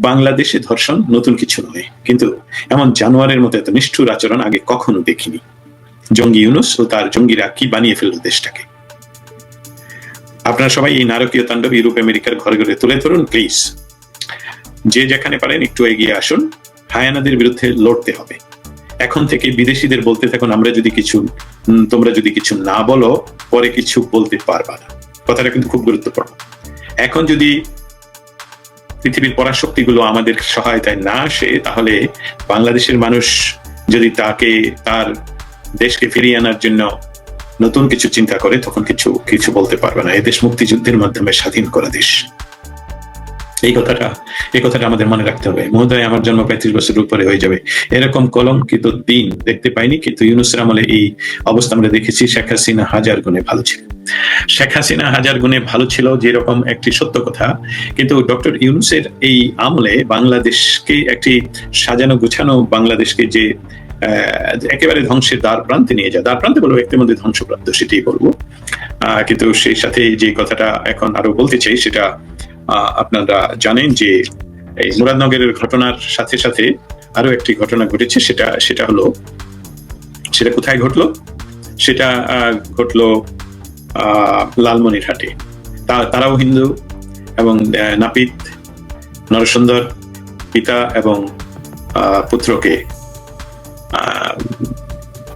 বাংলাদেশে ধর্ষণ নতুন কিছু নয়। কিন্তু এমন জানোয়ারের মতো এত নিষ্ঠুর আচরণ আগে কখনো দেখিনি। জঙ্গি ইউনুস ও তার জঙ্গিরা কি বানিয়ে ফেলল দেশটাকে? আপনারা সবাই এই নারকীয় তাণ্ডব ইউরোপ আমেরিকার ঘরে ঘরে তুলে ধরুন, প্লিজ। যে যেখানে পারেন একটু এগিয়ে আসুন। হায়ানাদের বিরুদ্ধে লড়তে হবে। এখন থেকে বিদেশিদের বলতে থাকুন, আমরা যদি কিছু তোমরা যদি কিছু না বলো, পরে কিছু বলতে পারবা না। কথাটা কিন্তু খুব গুরুত্বপূর্ণ। এখন যদি পৃথিবীর পরাশক্তিগুলো আমাদের সহায়তায় না আসে, তাহলে বাংলাদেশের মানুষ যদি তাকে, তার দেশকে ফিরিয়ে আনার জন্য নতুন কিছু চিন্তা করে, তখন কিছু কিছু বলতে পারবে না। এদেশ মুক্তিযুদ্ধের মাধ্যমে স্বাধীন করা দেশ। এই কথাটা এই কথাটা আমাদের মনে রাখতে হবে। মহোদয়, আমার জন্ম পঁয়ত্রিশ বছর উপরে হয়ে যাবে। এরকম কলঙ্কিত দিন দেখতে পাইনি, কিন্তু ইউনুসের আমলে এই অবস্থা আমরা দেখেছি। শেখ হাসিনা হাজার গুণে ভালো ছিল শেখ হাসিনা হাজার গুণে ভালো ছিল যেরকম একটি সত্য কথা, কিন্তু ডক্টর ইউনুসের এই আমলে বাংলাদেশকে একটি সাজানো গুছানো, বাংলাদেশকে যে একেবারে ধ্বংসের দ্বার প্রান্তে নিয়ে যায়, দ্বার প্রান্তে বলব একটির মধ্যে ধ্বংসপ্রাপ্ত, সেটাই বলব। কিন্তু সেই সাথে যে কথাটা এখন আরও বলতে চাই, সেটা আপনারা জানেন যে এই মুরাদনগরের ঘটনার সাথে সাথে আরও একটি ঘটনা ঘটেছে, সেটা সেটা হলো, সেটা কোথায় ঘটলো? সেটা ঘটলো লালমনিরহাটে। তারাও হিন্দু এবং নাপিত, নরসুন্দর পিতা এবং পুত্রকে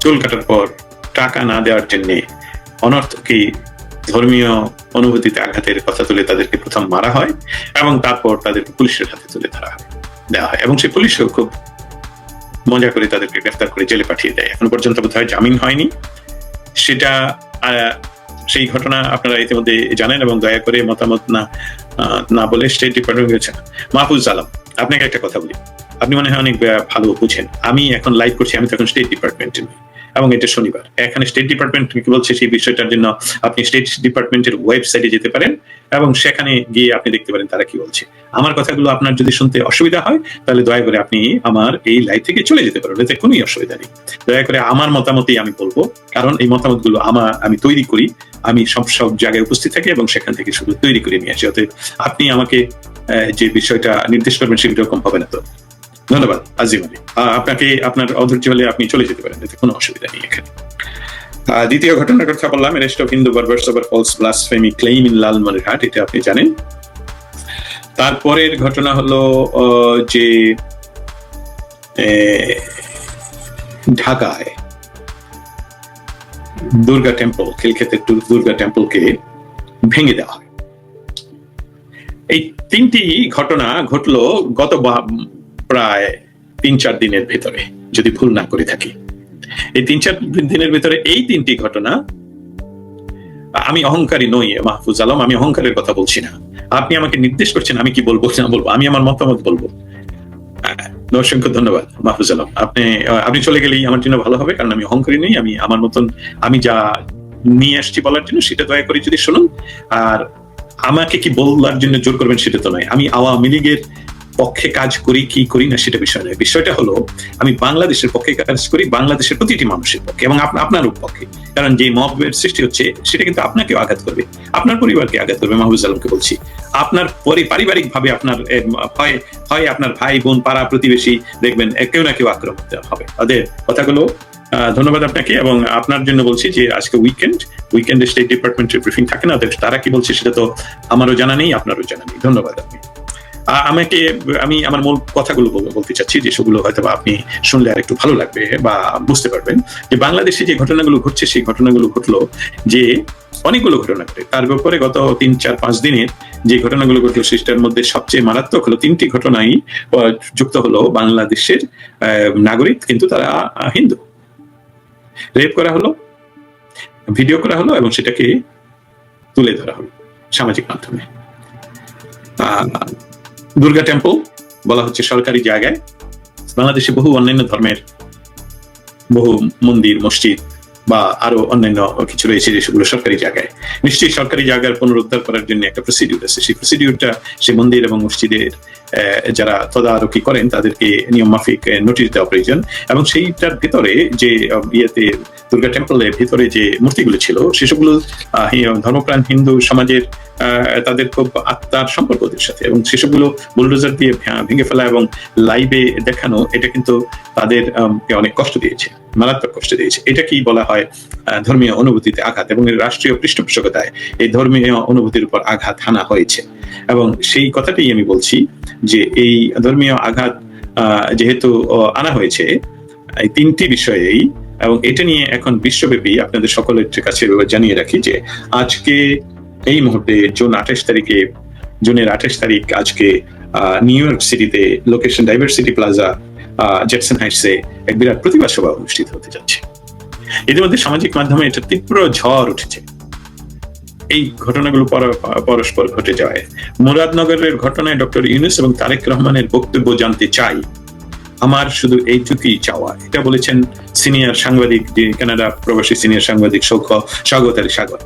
চুল কাটার পর টাকা না দেওয়ার জন্য অনর্থকী ধর্মীয় অনুভূতিতে আঘাতের কথা তুলে তাদেরকে প্রথম মারা হয় এবং তারপর তাদেরকে পুলিশের হাতে তুলে ধরা হয়, দেওয়া হয়। এবং সেই পুলিশও খুব মজা করে তাদেরকে গ্রেফতার করে জেলে পাঠিয়ে দেয়। এখন পর্যন্ত বোধহয় জামিন হয়নি। সেটা সেই ঘটনা আপনারা ইতিমধ্যে জানেন এবং দয়া করে মতামত না না বলে স্টেট ডিপার্টমেন্ট গেছেন মাহফুজ আলম আপনাকে একটা কথা বলি। আপনি মনে হয় অনেক ভালো বুঝেন। আমি এখন লাইভ করছি, আমি তখন স্টেট ডিপার্টমেন্টে নই এবং এটা শনিবার। এখানে স্টেট ডিপার্টমেন্ট কি বলছে, সেই বিষয়টার জন্য আপনি স্টেট ডিপার্টমেন্টের ওয়েবসাইটে যেতে পারেন এবং সেখানে গিয়ে আপনি দেখতে পারেন তারা কি বলছে। আমার কথাগুলো আপনার যদি শুনতে অসুবিধা হয়, তাহলে দয়া করে আপনি আমার এই লাইভ থেকে চলে যেতে পারেন, এতে কোনোই অসুবিধা নেই। দয়া করে আমার মতামতই আমি বলব, কারণ এই মতামতগুলো আমার, আমি তৈরি করি, আমি সব সব জায়গায় উপস্থিত থাকি এবং সেখান থেকে শুধু তৈরি করে নিয়ে আসি, অতএব আপনি আমাকে যে বিষয়টা নির্দেশ করবেন সেরকম হবে না তো। ধন্যবাদ, আজিম আলী। আপনাকে, আপনার অধৈর্য হলে আপনি চলে যেতে পারেন, এতে কোনো অসুবিধা নেই এখানে। দ্বিতীয় ঘটনার কথা বললাম arrest of Hindu barbers over false blasphemy claim in Lalmonirhat এটা আপনি জানেন। তারপরের ঘটনা হলো যে ঢাকায় দুর্গা টেম্পল খিলক্ষেতের দুর্গা টেম্পলকে ভেঙে দেওয়া হয়। এই তিনটি ঘটনা ঘটলো গত প্রায় তিন চার দিনের ভেতরে, যদি ভুল না করে থাকি। এই তিন চার দিনের ভেতরে এই তিনটি ঘটনা, আমি অহংকারী নই মাহফুজ আলম, আমি অহংকারের কথা বলছি না। আপনি আমাকে নির্দেশ করছেন আমি কি বলব, না বলব, আমি আমার মতামত বলব। অসংখ্য ধন্যবাদ মাহফুজ আলম। আপনি আপনি চলে গেলেই আমার জন্য ভালো হবে, কারণ আমি অহংকারী নই, আমি আমার মতন, আমি যা নিয়ে আসছি বলার জন্য সেটা দয়া করে যদি শুনুন। আর আমাকে কি বলার জন্য জোর করবেন সেটা তো নয়। আমি আওয়ামী লীগের পক্ষে কাজ করি, কি করি না সেটা বিষয় নয়। বিষয়টা হলো, আমি বাংলাদেশের পক্ষে কাজ করি, বাংলাদেশের প্রতিটি মানুষের পক্ষে এবং আপ- আপনারও পক্ষে। কারণ যে মবের সৃষ্টি হচ্ছে, সেটা কিন্তু আপনাকেও আঘাত করবে। আপনার পরিবারকে আঘাত করবে মাহবুজ আলমকে বলছি। আপনার পরি পারিবারিক ভাবে আপনার হয় হয় আপনার ভাই, বোন, পাড়া প্রতিবেশী, দেখবেন কেউ না কেউ আক্রমণ হবে। তাদের কথাগুলো ধন্যবাদ আপনাকে এবং আপনার জন্য বলছি যে আজকে উইকেন্ড, উইকেন্ডে স্টেট ডিপার্টমেন্টের ব্রিফিং থাকে না তারা কি বলছে সেটা তো আমারও জানা নেই, আপনারও জানা নেই। ধন্যবাদ আপনি আমাকে, আমি আমার মূল কথাগুলো বলতে চাচ্ছি যে সেগুলো হয়তো বা আপনি শুনলে আর একটু ভালো লাগবে বা বুঝতে পারবেন যে বাংলাদেশে যে ঘটনাগুলো ঘটছে, সেই ঘটনাগুলো ঘটলো যে অনেকগুলো ঘটনা ঘটে। তার ব্যাপারে গত তিন, চার, পাঁচ দিনের যে ঘটনাগুলো ঘটলো, সেটার মধ্যে সবচেয়ে মারাত্মক হলো তিনটি ঘটনাই যুক্ত হলো বাংলাদেশের নাগরিক, কিন্তু তারা হিন্দু। রেপ করা হলো, ভিডিও করা হলো এবং সেটাকে তুলে ধরা হলো সামাজিক মাধ্যমে। দুর্গা টেম্পল বলা হচ্ছে সরকারি জায়গায়। বাংলাদেশে বহু অন্যান্য ধর্মের বহু মন্দির, মসজিদ বা আরও অন্যান্য কিছু রয়েছে যেগুলো সরকারি জায়গায়। নিশ্চয়ই সরকারি জায়গার পুনরুদ্ধার করার জন্য একটা প্রসিডিউর আছে। সেই প্রসিডিউরটা সে মন্দির এবং মসজিদের যারা তদারকি করেন তাদেরকে নিয়ম মাফিক নোটিশ দেওয়া প্রয়োজন। এবং সেইটার ভেতরে যে ইয়েতে দুর্গা টেম্পলের ভিতরে যে মূর্তিগুলো ছিল, সেসবগুলো ধর্মপ্রাণ হিন্দু সমাজের তাদের খুব আত্মার সম্পর্ক ওদের সাথে এবং সেসবগুলো বুলডোজার দিয়ে ভেঙে ফেলা এবং লাইভে দেখানো, এটা কিন্তু তাদের অনেক কষ্ট দিয়েছে, মারাত্মক কষ্ট দিয়েছে। এটা কি বলা হয় ধর্মীয় অনুভূতিতে আঘাত এবং এর রাষ্ট্রীয় পৃষ্ঠপোষকতায় এই ধর্মীয় অনুভূতির উপর আঘাত হানা হয়েছে। এবং সেই কথাটাই আমি বলছি যে এই ধর্মীয় আঘাত যেহেতু আনা হয়েছে, এই তিনটি বিষয়েই, এবং এটা নিয়ে এখন বিশ্বব্যাপী আপনাদের সকলের কাছে জানিয়ে রাখি যে আজকে এই মুহূর্তে জুন আঠাশ তারিখে, জুনের আঠাশ তারিখ আজকে নিউ ইয়র্ক সিটিতে লোকেশন ডাইভার্সিটি প্লাজা জ্যাকসন হাইটসে এক বিরাট প্রতিবাদ সভা অনুষ্ঠিত হতে যাচ্ছে। ইতিমধ্যে সামাজিক মাধ্যমে এটা তীব্র ঝড় উঠেছে। এই ঘটনাগুলো পরস্পর ঘটে যায় মুরাদনগরের ঘটনায় ডক্টর ইউনুস এবং তারেক রহমানের বক্তব্য জানতে চাই। আমার শুধু এইটুকুই চাওয়া। এটা বলেছেন সিনিয়র সাংবাদিক কানাডা প্রবাসী সিনিয়র সাংবাদিক সৌখ স্বাগত আলী সাগর।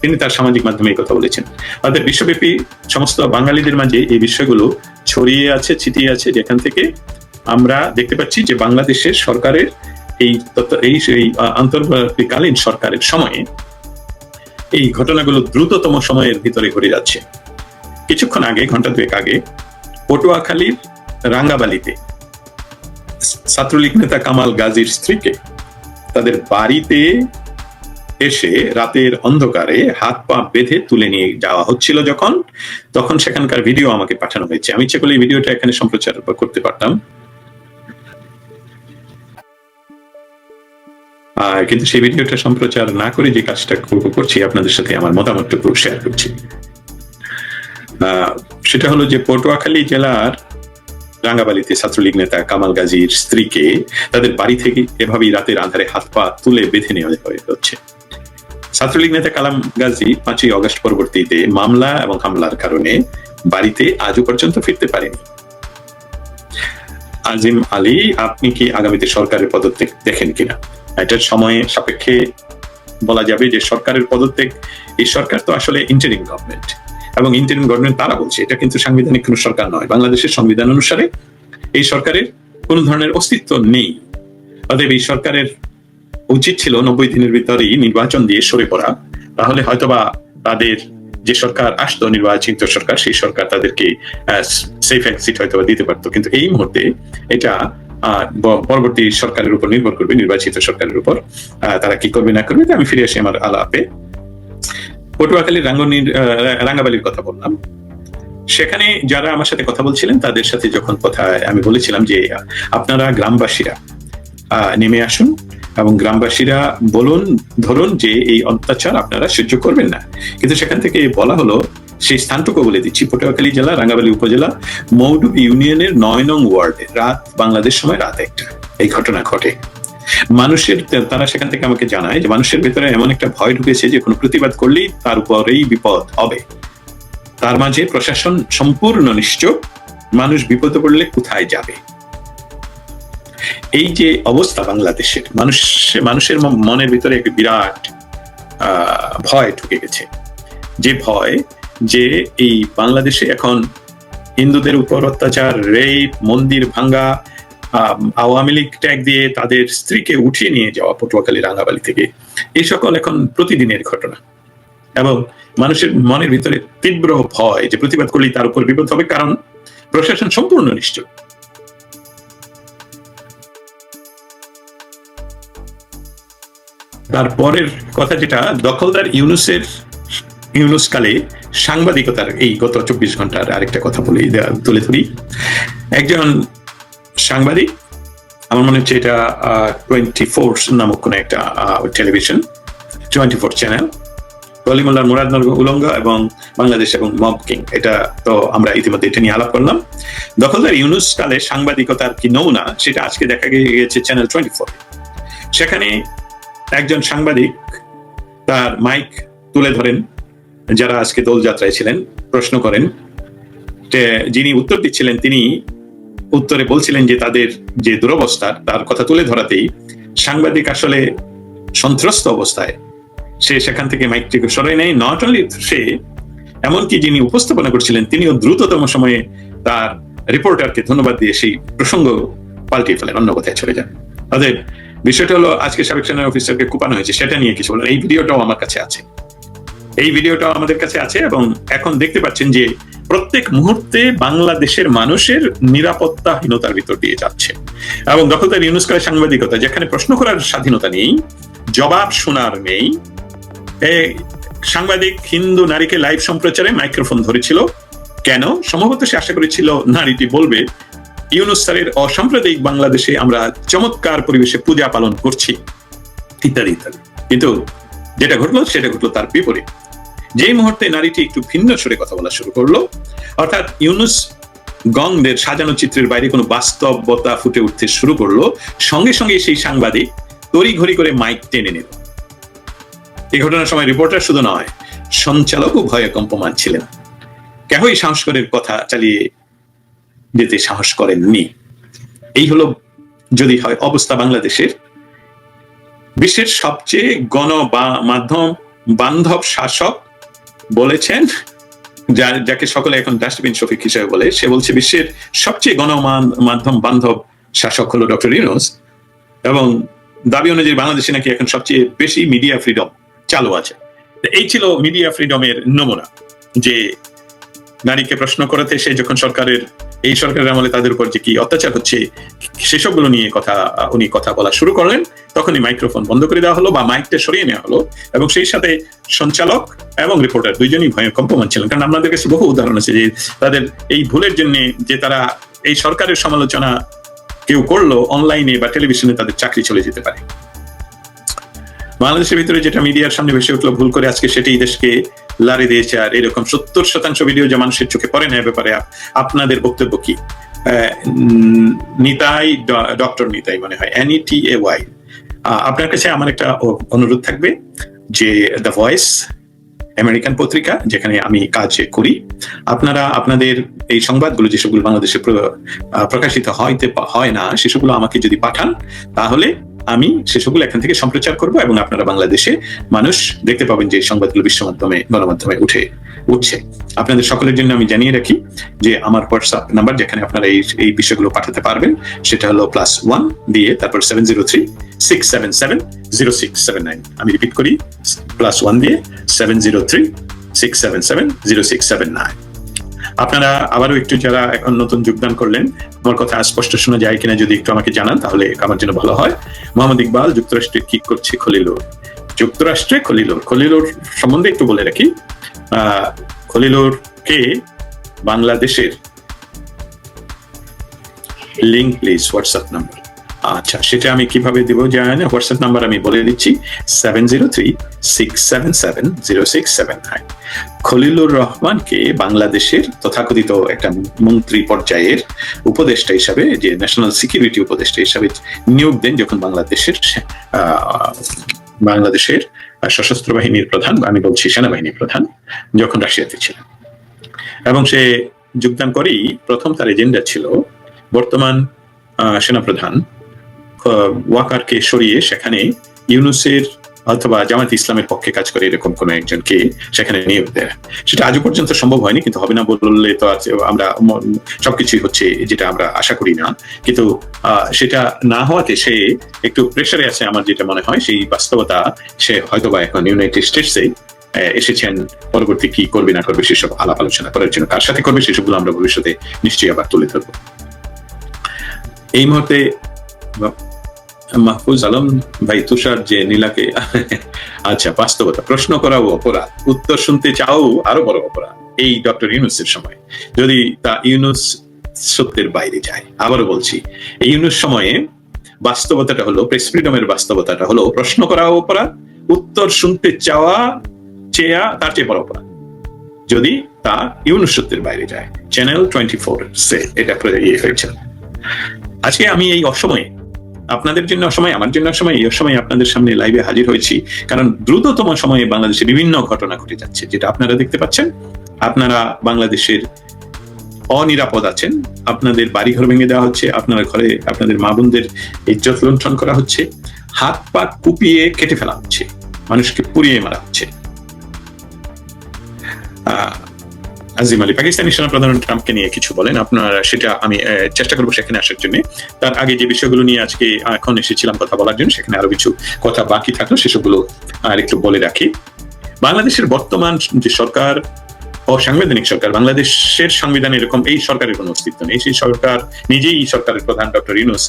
তিনি তার সামাজিক মাধ্যমে এই কথা বলেছেন। অর্থাৎ বিশ্বব্যাপী সমস্ত বাঙালিদের মাঝে এই বিষয়গুলো ছড়িয়ে আছে ছিটিয়ে আছে যেখান থেকে আমরা দেখতে পাচ্ছি যে বাংলাদেশের সরকারের এই এই সেই আহ, সরকারের সময়ে এই ঘটনাগুলো দ্রুততম সময়ের ভিতরে ঘটে যাচ্ছে। কিছুক্ষণ আগে ঘণ্টা দুয়েক আগে পটুয়াখালীর রাঙ্গাবালিতে ছাত্রলীগ নেতা কামাল গাজীর স্ত্রীকে তাদের বাড়িতে এসে রাতের অন্ধকারে হাত পা বেঁধে তুলে নিয়ে যাওয়া হচ্ছিল যখন। তখন সেখানকার ভিডিও আমাকে পাঠানো হয়েছে। আমি ইচ্ছে করলে ভিডিওটা এখানে সম্প্রচার করতে পারতাম। কিন্তু সেই ভিডিওটা সম্প্রচার না করে যে কাজটা করছি, আপনাদের সাথে আমার মতামতটুকু শেয়ার করছি। সেটা হলো যে পটুয়াখালী জেলার রাঙ্গাবালিতে ছাত্রলীগ নেতা কামাল গাজীর স্ত্রীকে তাদের বাড়ি থেকে এভাবেই রাতের আধারে হাত পা তুলে বেঁধে নেওয়া হচ্ছে। ছাত্রলীগ নেতা কালাম গাজী পাঁচই অগস্ট পরবর্তীতে মামলা এবং হামলার কারণে বাড়িতে আজও পর্যন্ত ফিরতে পারেনি। আজিম আলী, আপনি কি আগামীতে সরকারের পদত্যাগ দেখেন কিনা? এটার সময়ে সাপেক্ষে বলা যাবে যে সরকারের পদত্যাগ, এই সরকার তো আসলে ইন্টারিম গভর্নমেন্ট এবং ইন্টারিম গভর্নমেন্ট তারা বলছে, এটা কিন্তু সাংবিধানিক কোনো সরকার নয়। বাংলাদেশের সংবিধান অনুসারে এই সরকারের কোন ধরনের অস্তিত্ব নেই। অতএব এই সরকারের উচিত ছিল নব্বই দিনের ভিতরেই নির্বাচন দিয়ে সরে পড়া। তাহলে হয়তোবা তাদের যে সরকার আসতো, নির্বাচিত সরকার, সেই সরকার তাদেরকে সেফ এক্সিট হয়তো দিতে পারতো। কিন্তু এই মুহূর্তে এটা পরবর্তী সরকারের উপর নির্ভর করবে, নির্বাচিত সরকারের উপর। তারা কি করবে, না করবে আমি ফিরে আসি আমার আলাপে। পটুয়াখালীর রাঙ্গনির রাঙ্গাবালির কথা বললাম। সেখানে যারা আমার সাথে কথা বলছিলেন, তাদের সাথে যখন কথা, আমি বলেছিলাম যে, আপনারা গ্রামবাসীরা নেমে আসুন। এবং গ্রামবাসীরা বলুন, ধরুন যে এই অত্যাচার আপনারা সহ্য করবেন না। কিন্তু সেখান থেকে বলা হলো, সেই স্থানটুকু বলে দিচ্ছি, পটুয়াখালী জেলা, রাঙ্গাবালী উপজেলা মৌডুব ইউনিয়নের নয় নং ওয়ার্ডে, রাত, বাংলাদেশ সময় রাত একটা। এই ঘটনা ঘটে। মানুষের, তারা সেখান থেকে আমাকে জানায় যে মানুষের ভেতরে এমন একটা ভয় ঢুকেছে যে কোনো প্রতিবাদ করলেই তার উপরেই বিপদ হবে। তার মাঝে প্রশাসন সম্পূর্ণ নিশ্চয় মানুষ বিপদে পড়লে কোথায় যাবে? এই যে অবস্থা বাংলাদেশের, মানুষ মানুষের মনের ভিতরে একটা বিরাট ভয় ঢুকে গেছে। যে ভয় যে এই বাংলাদেশে এখন হিন্দুদের উপর অত্যাচার, রেপ, মন্দির ভাঙ্গা আওয়ামী লীগ ট্যাগ দিয়ে তাদের স্ত্রীকে উঠিয়ে নিয়ে যাওয়া পটুয়াখালী, রাঙ্গাবালি থেকে, এই সকল এখন প্রতিদিনের ঘটনা। এবং মানুষের মনের ভিতরে তীব্র ভয় যে প্রতিবাদ করলেই তার উপর বিপদ হবে, কারণ প্রশাসন সম্পূর্ণ নিশ্চয় তারপরের কথা যেটা, দখলদার ইউনুসের ইউনুস কালে সাংবাদিকতার এই গত চব্বিশ ঘণ্টার আরেকটা কথা বলি তুলে ধরি। একজন সাংবাদিক, আমার মনে হচ্ছে এটা টোয়েন্টি ফোর নামক কোন একটা television, twenty four channel. Kalimullah Muradnagar উলঙ্গ এবং বাংলাদেশ এবং মব কিং। এটা তো আমরা ইতিমধ্যে এটা নিয়ে আলাপ করলাম। দখলদার ইউনুস কালে সাংবাদিকতার কি নমুনা, সেটা আজকে দেখা গিয়েছে চ্যানেল টোয়েন্টি ফোর। সেখানে একজন সাংবাদিক তার মাইক তুলে ধরেন, যারা আজকে দোলযাত্রায় ছিলেন, প্রশ্ন করেন। যিনি উত্তর দিচ্ছিলেন, তিনি উত্তরে বলছিলেন যে তাদের যে দুরবস্থা, তার কথা তুলে ধরাতেই সাংবাদিক আসলে সন্ত্রস্ত অবস্থায়। সে সেখান থেকে মাইকটিকে সরাই নেয়। নট অনলি সে, এমনকি যিনি উপস্থাপনা করছিলেন, তিনিও দ্রুততম সময়ে তার রিপোর্টারকে ধন্যবাদ দিয়ে সেই প্রসঙ্গ পাল্টিয়ে ফেলেন, অন্য কথায় চলে যান। তাদের বিষয়টা হলো, আজকে সাবেক সেনার অফিসারকে কুপানো হয়েছে, সেটা নিয়ে কিছু বলেন এই ভিডিওটাও আমার কাছে আছে। এই ভিডিওটা আমাদের কাছে আছে এবং এখন দেখতে পাচ্ছেন যে প্রত্যেক মুহূর্তে বাংলাদেশের মানুষের নিরাপত্তাহীনতার ভিতর দিয়ে যাচ্ছে। এবং দখলদার ইউনুস্কারের সাংবাদিকতা, যেখানে প্রশ্ন করার স্বাধীনতা নেই, জবাব শোনার নেই সাংবাদিক হিন্দু নারীকে লাইভ সম্প্রচারে মাইক্রোফোন ধরেছিল। কেন? সম্ভবত সে আশা করেছিল নারীটি বলবে ইউনুস অসাম্প্রদায়িক বাংলাদেশে আমরা চমৎকার পরিবেশে পূজা পালন করছি। ইত্যাদি ইত্যাদি। কিন্তু যেটা ঘটলো, সেটা ঘটলো তার বিপরীত। যেই মুহূর্তে নারীটি একটু ভিন্ন সুরে কথা বলা শুরু করল, অর্থাৎ ইউনুস গংদের সাজানো চিত্রের বাইরে কোনো বাস্তবতা ফুটে উঠতে শুরু করল, সঙ্গে সঙ্গে সেই সাংবাদিক তড়ি ঘড়ি করে মাইক টেনে নিল। এই ঘটনার সময় রিপোর্টার শুধু নয়, সঞ্চালকও ভয়ে কম্পমান ছিলেন। কেহই সাহস করে কথা চালিয়ে যেতে সাহস করেননি। এই হলো যদি হয় অবস্থা বাংলাদেশের। বিশ্বের সবচেয়ে গণ বা মাধ্যম বান্ধব শাসক বলেছেন, যার, যাকে সকলে এখন ডাস্টবিন শফিক হিসেবে বলে, সে বলছে বিশ্বের সবচেয়ে গণ মাধ্যম বান্ধব শাসক হলো ডক্টর ইউনুস। এবং দাবি অনুযায়ী বাংলাদেশে নাকি এখন সবচেয়ে বেশি মিডিয়া ফ্রিডম চালু আছে। এই ছিল মিডিয়া ফ্রিডমের নমুনা, যে নারীকে প্রশ্ন করাতে সে যখন সরকারের এই সরকারের আমলে তাদের উপর যে কি অত্যাচার হচ্ছে, সেসবগুলো নিয়ে কথা, উনি কথা বলা শুরু করলেন। তখনই মাইক্রোফোন বন্ধ করে দেওয়া হলো বা মাইকটা সরিয়ে নেওয়া হলো এবং সেই সাথে সঞ্চালক এবং রিপোর্টার দুইজনই ভয়ে কম্পমান ছিলেন। কারণ আমাদের কাছে বহু উদাহরণ আছে যে তাদের এই ভুলের জন্য যে তারা এই সরকারের সমালোচনা কেউ করল, অনলাইনে বা টেলিভিশনে তাদের চাকরি চলে যেতে পারে। বাংলাদেশের ভিতরে যেটা মিডিয়ার সামনে ভেসে উঠল, ভুল করে আজকে সেটি দেশকে লারে দিয়েছে। আর এরকম সত্তর শতাংশ ভিডিও যে মানুষের চোখে পড়ে না ব্যাপারে আপনাদের বক্তব্য কি? নিতাই ডক্টর নিতাই মনে হয় টি এ ওয়াই আপনার কাছে আমার একটা অনুরোধ থাকবে যে দ্য ভয়েস আমেরিকান পত্রিকা, যেখানে আমি কাজ করি, আপনারা আপনাদের এই সংবাদগুলো যেসবগুলো বাংলাদেশে প্রকাশিত হয় না, সেসবগুলো আমাকে যদি পাঠান, তাহলে আমি সেসবগুলো এখান থেকে সম্প্রচার করব এবং আপনারা বাংলাদেশে মানুষ দেখতে পাবেন যে সংবাদগুলো বিশ্ব মাধ্যমে, গণমাধ্যমে উঠে, উঠছে। আপনাদের সকলের জন্য আমি জানিয়ে রাখি যে আমার হোয়াটসঅ্যাপ নাম্বার যেখানে আপনারা এই এই বিষয়গুলো পাঠাতে পারবেন, সেটা হলো প্লাস ওয়ান দিয়ে তারপর seven zero three six seven seven zero six seven nine আমি রিপিট করি প্লাস ওয়ান দিয়ে seven zero three six seven seven zero six seven nine আপনারা আবারও একটু যারা এখন নতুন যোগদান করলেন আমার কথা স্পষ্ট শোনা যায় কিনা যদি একটু আমাকে জানান তাহলে আমার জন্য ভালো হয়। মোহাম্মদ ইকবাল যুক্তরাষ্ট্রে কি করছে খলিলুর? যুক্তরাষ্ট্রে খলিলুর খলিলুর সম্বন্ধে একটু বলে রাখি। আহ, খলিলুর কে বাংলাদেশের লিঙ্ক প্লিজ হোয়াটসঅ্যাপ নাম্বার আচ্ছা সেটা আমি কীভাবে দিব জানেন? হোয়াটসঅ্যাপ নাম্বার আমি বলে দিচ্ছি seven zero three six seven seven zero six seven nine Khalilur রহমানকে বাংলাদেশের তথাকথিত একটা মন্ত্রী পর্যায়ের উপদেষ্টা হিসাবে, যে ন্যাশনাল সিকিউরিটি উপদেষ্টা হিসাবে নিয়োগ দেন যখন বাংলাদেশের বাংলাদেশের সশস্ত্র বাহিনীর প্রধান আমি বলছি সেনাবাহিনীর প্রধান, যখন রাশিয়াতে ছিলেন। এবং সে যোগদান করেই প্রথম তার এজেন্ডা ছিল বর্তমান সেনাপ্রধান ওয়াকারকে সরিয়ে সেখানে ইউনুসের অথবা জামাত ইসলামের পক্ষে কাজ করে এরকম কোন একজনকে সেখানে নিয়োগ দেয়। সেটা আজও পর্যন্ত সম্ভব হয়নি, কিন্তু হবে না বললে তো আমরা সবকিছুই হচ্ছে যেটা আমরা আশা করি না। কিন্তু সেটা না হওয়াতে সে একটু প্রেসারে আছে আমার যেটা মনে হয়, সেই বাস্তবতা সে হয়তোবা এখন ইউনাইটেড স্টেটসে এসেছেন, পরবর্তী কি করবে, না করবে সেসব আলাপ আলোচনা করার জন্য। কার সাথে করবে সেসবগুলো আমরা ভবিষ্যতে নিশ্চয়ই আবার তুলে ধরবো। এই মুহূর্তে মাহফুজ আলম, ভাই তুষার, যে নীলাকে আচ্ছা বাস্তবতা, প্রশ্ন করাও অপরাধ, উত্তর শুনতে চাও, আরও বড় অপরাধ, এই ডক্টর ইউনুসের সময়। যদি তা ইউনুস সত্যের বাইরে যায়, আবারও বলছি, এই ইউনুস সময়ে বাস্তবতাটা হলো প্রেস ফ্রিডমের বাস্তবতাটা হলো, প্রশ্ন করাও অপরাধ, উত্তর শুনতে চাওয়া, চেয়া, তার চেয়ে বড় অপরাধ। যদি তা ইউনুস সত্যের বাইরে যায় চ্যানেল টোয়েন্টি ফোর সে এটা ইয়ে হয়েছে। আজকে আমি এই অসময়ে আপনাদের জন্য অসময় আমার জন্য অসময় এই অসময়ে আপনাদের সামনে লাইভে হাজির হয়েছি। কারণ দ্রুততম সময়ে বাংলাদেশে বিভিন্ন ঘটনা ঘটে যাচ্ছে, যেটা আপনারা দেখতে পাচ্ছেন। আপনারা বাংলাদেশের অনিরাপদ আছেন। আপনাদের বাড়িঘর ভেঙে দেওয়া হচ্ছে, আপনার ঘরে, আপনাদের মা বোনদের ইজ্জত লুণ্ঠন করা হচ্ছে। হাত পা কুপিয়ে কেটে ফেলা হচ্ছে, মানুষকে পুড়িয়ে মারা হচ্ছে। আজিম আলী, পাকিস্তানি সেনাপ্রধান ট্রাম্পকে নিয়ে কিছু বলেন। আপনারা, সেটা আমি চেষ্টা করব সেখানে আসার জন্য। তার আগে যে বিষয়গুলো নিয়ে আজকে এখন এসেছিলাম কথা বলার জন্য, সেখানে আরও কিছু কথা বাকি থাকল, সেসবগুলো আর একটু বলে রাখি। বাংলাদেশের বর্তমান যে সরকার, অসাংবিধানিক সরকার, বাংলাদেশের সংবিধানে এরকম এই সরকারের কোনো অস্তিত্ব নেই। সেই সরকার, নিজেই সরকারের প্রধান ডক্টর ইউনুস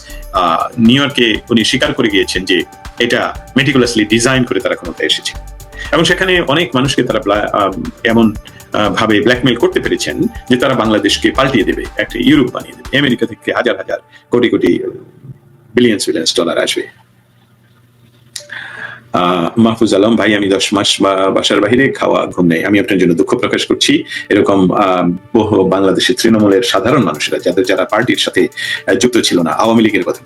নিউ ইয়র্কে উনি স্বীকার করে গিয়েছেন যে এটা মেটিকুলাসলি ডিজাইন করে তারা ক্ষমতায় এসেছে। এবং সেখানে অনেক মানুষকে তারা এমন ভাবে ব্ল্যাকমেল করতে পেরেছেন যে তারা বাংলাদেশকে পাল্টিয়ে দেবে, একটা ইউরোপ বানিয়ে দেবে। আমেরিকা থেকে হাজার হাজার crore crore billions billions dollar আসবে। মাহফুজ আলম, ভাই, আমি দশ মাস বা- বাসার বাইরে খাওয়া, ঘুম নেই। আমি আপনার জন্য দুঃখ প্রকাশ করছি। এরকম বহু বাংলাদেশের তৃণমূলের সাধারণ মানুষেরা, যাদের যারা পার্টির সাথে যুক্ত ছিল না, আওয়ামী লীগের কথা